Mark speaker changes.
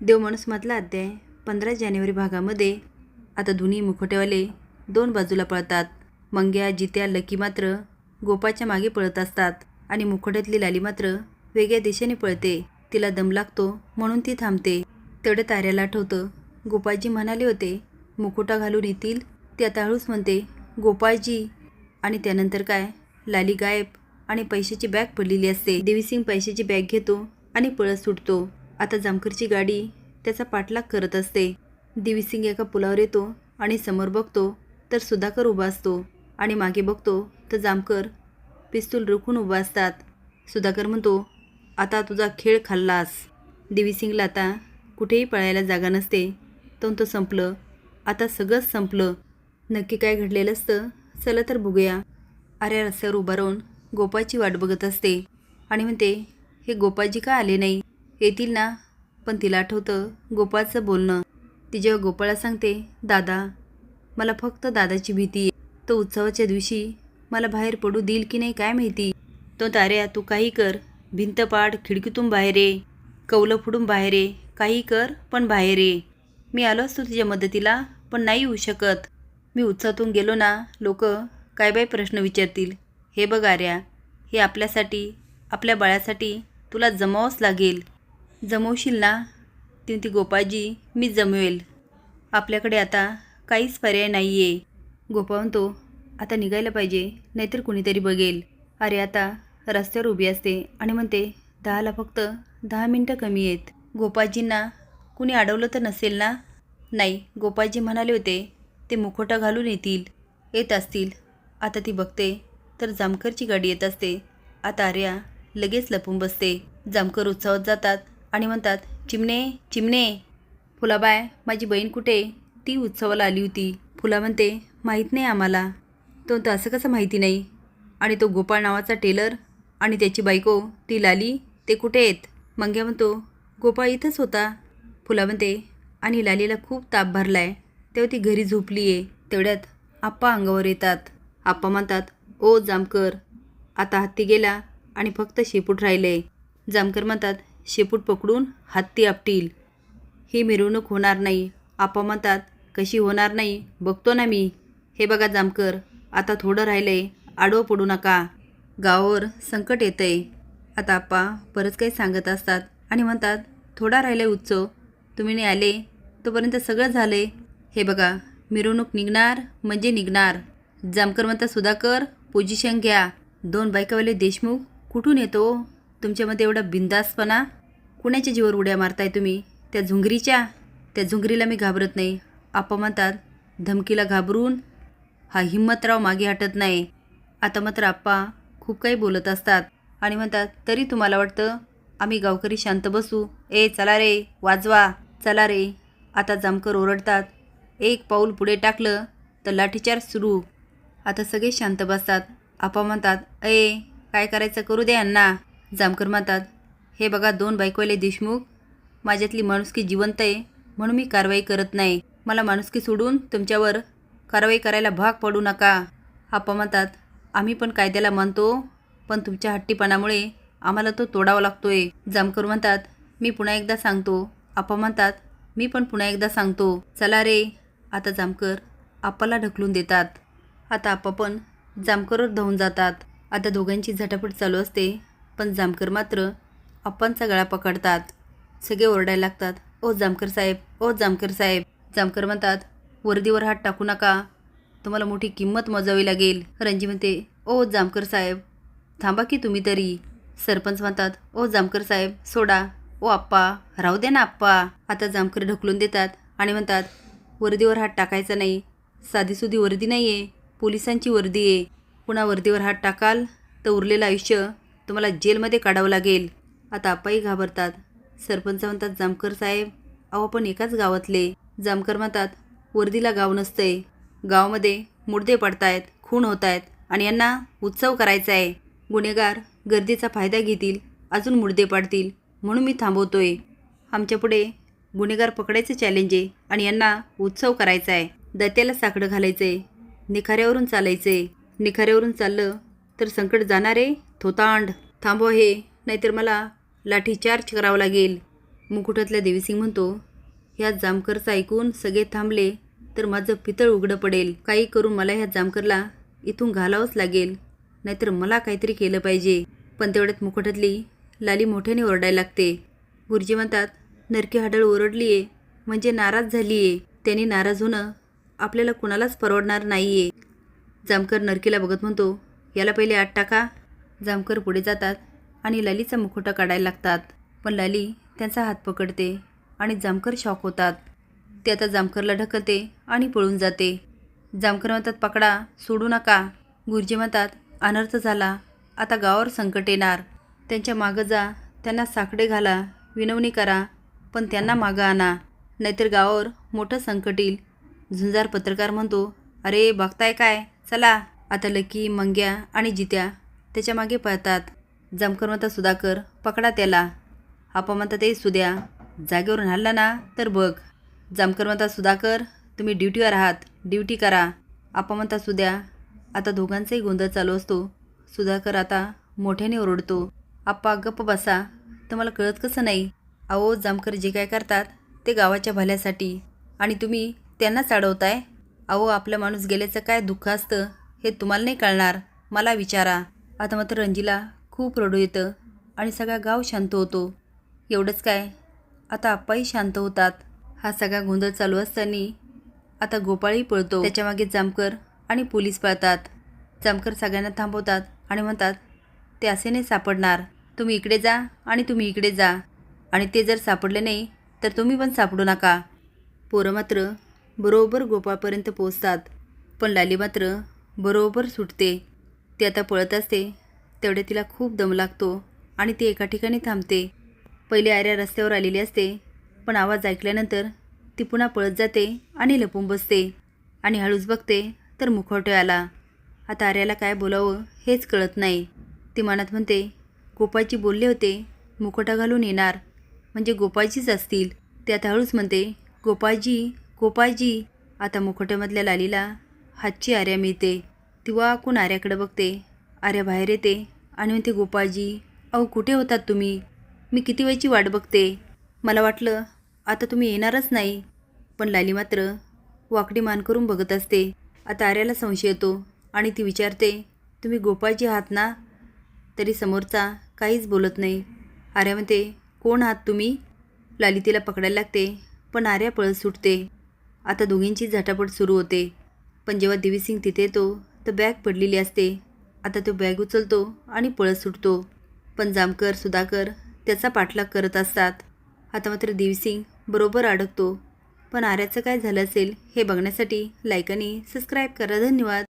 Speaker 1: देवमाणूसमधला अध्याय पंधरा जानेवारी भागामध्ये. आता दोन्ही मुखोटेवाले दोन बाजूला पळतात. मंग्या जित्या लकी मात्र गोपाच्या मागे पळत असतात आणि मुखोट्यातली लाली मात्र वेगळ्या दिशेने पळते. तिला दम लागतो म्हणून ती थांबते. तेवढं ताऱ्याला आठवतं गोपाळजी म्हणाले होते मुखोटा घालून येतील ती आता हळूच म्हणते गोपाळजी. आणि त्यानंतर काय? लाली गायब आणि पैशाची बॅग पडलेली असते. देवीसिंग पैशाची बॅग घेतो आणि पळत सुटतो. आता जामकरची गाडी त्याचा पाठलाग करत असते. दिवीसिंग एका पुलावर येतो आणि समोर बघतो तर सुधाकर उभा असतो आणि मागे बघतो तर जामकर पिस्तूल रोखून उभा असतात. सुधाकर म्हणतो आता तुझा खेळ खाल्लास. देवीसिंगला आता कुठेही पळायला जागा नसते. तो तो संपलं. आता सगळंच संपलं. नक्की काय घडलेलं असतं? चला तर बघूया. आर्या रस्त्यावर उभा राहून गोपाळची वाट बघत असते आणि म्हणते हे गोपाळजी का आले नाही? येतील ना? पण तिला आठवतं गोपाळचं बोलणं. ती जेव्हा गोपाळला सांगते दादा मला फक्त दादाची भीती आहे. तो उत्सवाच्या दिवशी मला बाहेर पडू देईल की नाही काय माहिती? तो ताऱ्या तू काही कर. भिंत पाड खिडकीतून बाहेर ये. कौलं फुडून बाहेर ये. काही कर पण बाहेर ये. मी आलो असतो तुझ्या मदतीला पण नाही येऊ शकत. मी उत्साहातून गेलो ना लोक काय बाय प्रश्न विचारतील? हे बघ आर्या हे आपल्यासाठी आपल्या बाळासाठी तुला जमावंच लागेल. जमवशील ना? ती ती गोपाळजी मी जमवेल आपल्याकडे आता काहीच पर्याय नाही आहे गोपा म्हणतो आता निघायला पाहिजे नाहीतर कुणीतरी बघेल. अरे आता रस्त्यावर उभी असते. आणि म्हणते दहाला फक्त दहा मिनटं कमी आहेत. गोपाळजींना कुणी अडवलं तर नसेल ना? नाही. गोपाळजी म्हणाले होते ते मुखोटा घालून येतील येत असतील. आता ती बघते तर जामकरची गाडी येत असते. आता आर्या लगेच लपून बसते. जामकर उत्साहात जातात. आणि म्हणतात चिमणे चिमणे फुलाबाय माझी बहीण कुठे? ती उत्सवाला आली होती. फुला म्हणते माहीत नाही आम्हाला. तो तर असं कसं माहिती नाही? आणि तो गोपाळ नावाचा टेलर आणि त्याची बायको ती लाली ते कुठे आहेत? मंग्या म्हणतो गोपाळ इथंच होता. फुला म्हणते आणि लालीला खूप ताप भरला आहे तेव्हा ती घरी झोपली आहे तेवढ्यात आप्पा अंगावर येतात. आप्पा म्हणतात ओ जामकर आता हत्ती गेला आणि फक्त शेपूट राहिले जामकर म्हणतात शेपूट पकडून हत्ती आपटील. ही मिरवणूक होणार नाही. आप्पा म्हणतात कशी होणार नाही? बघतो ना मी. हे बघा जामकर आता थोडं राहिलं आहे आडवं पडू नका. गावावर संकट येतंय. आता आप्पा परत काही सांगत असतात आणि म्हणतात थोडा राहिलाय उत्सव तुम्ही नाही आले. तोपर्यंत सगळं आहे हे बघा मिरवणूक निघणार म्हणजे निघणार. जामकर म्हणतात सुधाकर पोझिशन घ्या. दोन बायकावाले देशमुख कुठून येतो? तुमच्यामध्ये एवढा बिंदासपणा? कुणाच्या जीवर उड्या मारताय तुम्ही? त्या झुंगरीच्या? त्या झुंगरीला मी घाबरत नाही. आप्पा म्हणतात धमकीला घाबरून हा हिम्मतराव मागे हटत नाही. आता मात्र आप्पा खूप काही बोलत असतात आणि म्हणतात तरी तुम्हाला वाटतं आम्ही गावकरी शांत बसू? ए चला रे वाजवा चला रे. आता जामकर ओरडतात एक पाऊल पुढे टाकलं तर लाठीचार्ज सुरू. आता सगळे शांत बसतात. आपा म्हणतात ए काय करायचं करू दे यांना जामकर म्हणतात हे बघा दोन बायकोले देशमुख. माझ्यातली माणुसकी जिवंत आहे म्हणून मी कारवाई करत नाही. मला माणुसकी सोडून तुमच्यावर कारवाई करायला भाग पडू नका. आप्पा म्हणतात आम्ही पण कायद्याला मानतो पण तुमच्या हट्टीपणामुळे आम्हाला तो तोडावा लागतोय. जामकर म्हणतात मी पुन्हा एकदा सांगतो. आप्पा म्हणतात मी पण पुन्हा एकदा सांगतो. चला रे. आता जामकर आप्पाला ढकलून देतात. आता आप्पा पण जामकरवर धावून जातात. आता दोघांची झटापट चालू असते. पण जामकर मात्र आप्पांचा गळा पकडतात. सगळे ओरडायला लागतात. ओ जामकर साहेब ओ जामकर साहेब. जामकर म्हणतात वर्दीवर हात टाकू नका. तुम्हाला मोठी किंमत मोजावी लागेल. रणजी म्हणते ओ जामकर साहेब थांबा की तुम्ही तरी. सरपंच म्हणतात ओ जामकर साहेब सोडा. ओ आप्पा राहू दे ना आप्पा. आता जामकर ढकलून देतात आणि म्हणतात वर्दीवर हात टाकायचा नाही. साधीसुधी वर्दी नाही आहे पोलिसांची वर्दी आहे. पुन्हा वर्दीवर हात टाकाल तर उरलेलं आयुष्य तुम्हाला जेलमध्ये काढावं लागेल. आता आप्पाही घाबरतात. सरपंच म्हणतात जामकर साहेब अहो आपण एकाच गावातले. जामकर म्हणतात वर्दीला गाव नसतंय गावामध्ये मुडदे पडतायत खून होत आहेत आणि यांना उत्सव करायचा आहे गुन्हेगार गर्दीचा फायदा घेतील अजून मुडदे पाडतील. म्हणून मी थांबवतोय. आमच्यापुढे गुन्हेगार पकडायचं चॅलेंज आहे आणि यांना उत्सव करायचा आहे दत्याला साकडं घालायचं आहे निखाऱ्यावरून चालायचं आहे निखाऱ्यावरून चाललं तर संकट जाणार आहे थोतांड थांबव हे नाहीतर मला लाठीचार्ज करावं लागेल. मुकुटातल्या देवीसिंग म्हणतो ह्या जामकरचं ऐकून सगळे थांबले तर माझं पितळ उघडं पडेल. काही करून मला ह्या जामकरला इथून घालावंच लागेल. नाहीतर मला काहीतरी केलं पाहिजे. पण तेवढ्यात मुकुटातली लाली मोठ्याने ओरडायला लागते. गुरुजी म्हणतात नरकी हाडळ ओरडली आहे म्हणजे नाराज झाली आहे त्याने नाराज होणं आपल्याला कुणालाच परवडणार नाही आहे जामकर नरकीला बघत म्हणतो याला पहिले आत टाका जामकर पुढे जातात आणि लालीचा मुखोटा काढायला लागतात. पण लाली त्यांचा हात पकडते आणि जामकर शॉक होतात. ते आता जामकरला ढकलते आणि पळून जाते. जामकर म्हणतात पकडा सोडू नका. गुरुजी म्हणतात अनर्थ झाला. आता गावावर संकट येणार. त्यांच्या मागं जा. त्यांना साकडे घाला. विनवणी करा. पण त्यांना मागं आणा. नाहीतर गावावर मोठं संकट येईल. झुंजार पत्रकार म्हणतो अरे बघताय काय? चला. आता लकी मंग्या आणि जित्या त्याच्यामागे पळतात. जमकर म्हणता सुधाकर पकडा त्याला. आपा म्हणतात ते सुद्या जागेवरून हल्ला ना तर बघ. जमकर म्हणता सुधाकर तुम्ही ड्युटीवर आहात ड्युटी करा. आपा म्हणता सुद्या आता दोघांचाही गोंधळ चालू असतो. सुधाकर आता मोठ्याने ओरडतो. आप्पा गप्प बसा तुम्हाला कळत कसं नाही? अहो जामकर जे काय करतात ते गावाच्या भल्यासाठी. आणि तुम्ही त्यांनाच अडवताय अहो आपला माणूस गेल्याचं काय दुःख असतं हे तुम्हाला नाही कळणार. मला विचारा. आता मात्र रंजीला खूप रडू येतं आणि सगळा गाव शांत होतो. एवढंच काय? आता आप्पाही शांत होतात. हा सगळा गोंधळ चालू असताना आता गोपाळही पळतो. त्याच्यामागे जामकर आणि पोलीस पळतात. जामकर सगळ्यांना थांबवतात आणि म्हणतात ते असे नाही सापडणार. तुम्ही इकडे जा आणि तुम्ही इकडे जा. आणि ते जर सापडले नाही तर तुम्ही पण सापडू नका. पोरं मात्र बरोबर गोपाळपर्यंत पोचतात पण लाली मात्र बरोबर सुटते. ती आता पळत असते. तेवढे तिला खूप दम लागतो आणि ती एका ठिकाणी थांबते. पहिले आर्या रस्त्यावर आलेली असते पण आवाज ऐकल्यानंतर ती पुन्हा पळत जाते आणि लपून बसते आणि हळूच बघते तर मुखवटे आला. आता आर्याला काय बोलावं हेच कळत नाही. ती मनात म्हणते गोपाळजी बोलले होते मुखोटा घालून येणार. म्हणजे गोपाळजीच असतील. ते आता हळूच म्हणते गोपाळजी गोपाळजी. आता मुखोट्यामधल्या लालीला हातची आर्या मिळते. ती वाकून आर्याकडे बघते? आर्या बाहेर येते आणि म्हणते गोपाळजी अहो कुठे होतात तुम्ही? मी किती वेळची वाट बघते? मला वाटलं आता तुम्ही येणारच नाही. पण लाली मात्र वाकडी मान करून बघत असते. आता आर्याला संशय येतो आणि ती विचारते तुम्ही गोपाळजी आहात ना? तरी समोरचा काहीच बोलत नाही. आर्या म्हणते कोण आहात तुम्ही? लाली तिला पकडायला लागते पण आर्या पळत सुटते. आता दोघींची झटापट सुरू होते. पण जेव्हा देवीसिंग तिथे येतो तर बॅग पडलेली असते. आता तो बॅग उचलतो आणि पळत सुटतो. पण जामकर सुधाकर त्याचा पाठलाग करत असतात. आता मात्र देवीसिंग बरोबर अडकतो. पण आर्याचं काय झालं असेल हे बघण्यासाठी लाईक आणि सबस्क्राईब करा. धन्यवाद.